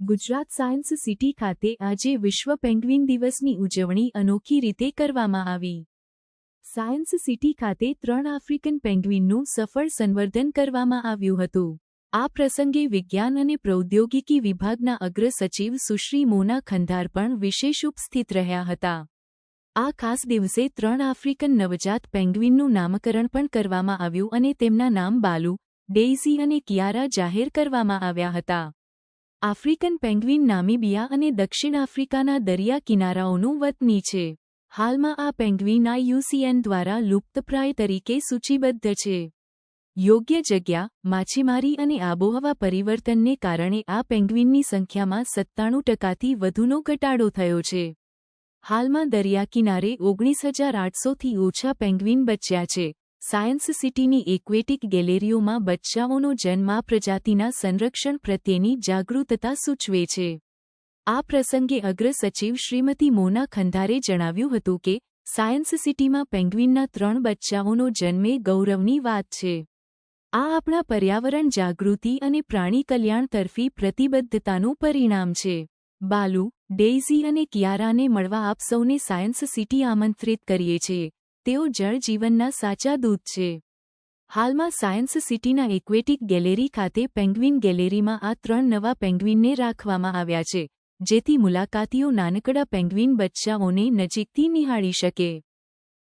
Gujarat science city ખાતે આજે વિશ્વ પેંગ્વિન દિવસની ઉજવણી અનોખી રીતે કરવામાં આવી. સાયન્સ સિટી ખાતે ત્રણ આફ્રિકન પેંગ્વિનનું સફળ સંવર્ધન કરવામાં આવ્યું હતું. આ પ્રસંગે વિજ્ઞાન અને પ્રૌદ્યોગિકી વિભાગના અગ્ર સચિવ સુશ્રી મોના ખંધાર પણ વિશેષ ઉપસ્થિત રહ્યા હતા. આ ખાસ દિવસે ત્રણ આફ્રિકન નવજાત પેંગ્વિનનું નામકરણ પણ કરવામાં આવ્યું અને તેમના નામ બાલુ ડેઇઝી અને કિયારા જાહેર કરવામાં આવ્યા હતા. આફ્રિકન પેંગ્વિન નામીબિયા અને દક્ષિણ આફ્રિકાના દરિયા કિનારાઓનું વતની છે. હાલમાં આ પેંગ્વિન આઈયુસીએન દ્વારા લુપ્તપ્રાય તરીકે સૂચિબદ્ધ છે. યોગ્ય જગ્યા, માછીમારી અને આબોહવા પરિવર્તનને કારણે આ પેંગ્વિનની સંખ્યામાં સત્તાણું ટકાથી વધુનો ઘટાડો થયો છે. હાલમાં દરિયાકિનારે ઓગણીસ હજાર આઠસોથી ઓછા પેંગ્વિન બચ્યા છે. સાયન્સ સિટીની એક્વેટિક ગેલેરીઓમાં બચ્ચાઓનો જન્મ પ્રજાતિના સંરક્ષણ પ્રત્યેની જાગૃતતા સૂચવે છે. આ પ્રસંગે અગ્ર સચિવ શ્રીમતી મોના ખંધારે જણાવ્યું હતું કે, સાયન્સ સિટીમાં પેંગ્વિનના ત્રણ બચ્ચાઓનો જન્મે ગૌરવની વાત છે. આ આપણા પર્યાવરણ જાગૃતિ અને પ્રાણી કલ્યાણ તરફી પ્રતિબદ્ધતાનું પરિણામ છે. બાલુ ડેઇઝી અને કિયારાને મળવા આપ સૌને સાયન્સ સિટી આમંત્રિત કરીએ છીએ. તેઓ જળ જીવનના સાચા દૂત છે. હાલમાં સાયન્સ સિટીના એક્વેટિક ગેલેરી ખાતે પેંગ્વિન ગેલેરીમાં આ ત્રણ નવા પેંગ્વિનને રાખવામાં આવ્યા છે, જેથી મુલાકાતીઓ નાનકડા પેંગ્વિન બચ્ચાઓને નજીકથી નિહાળી શકે.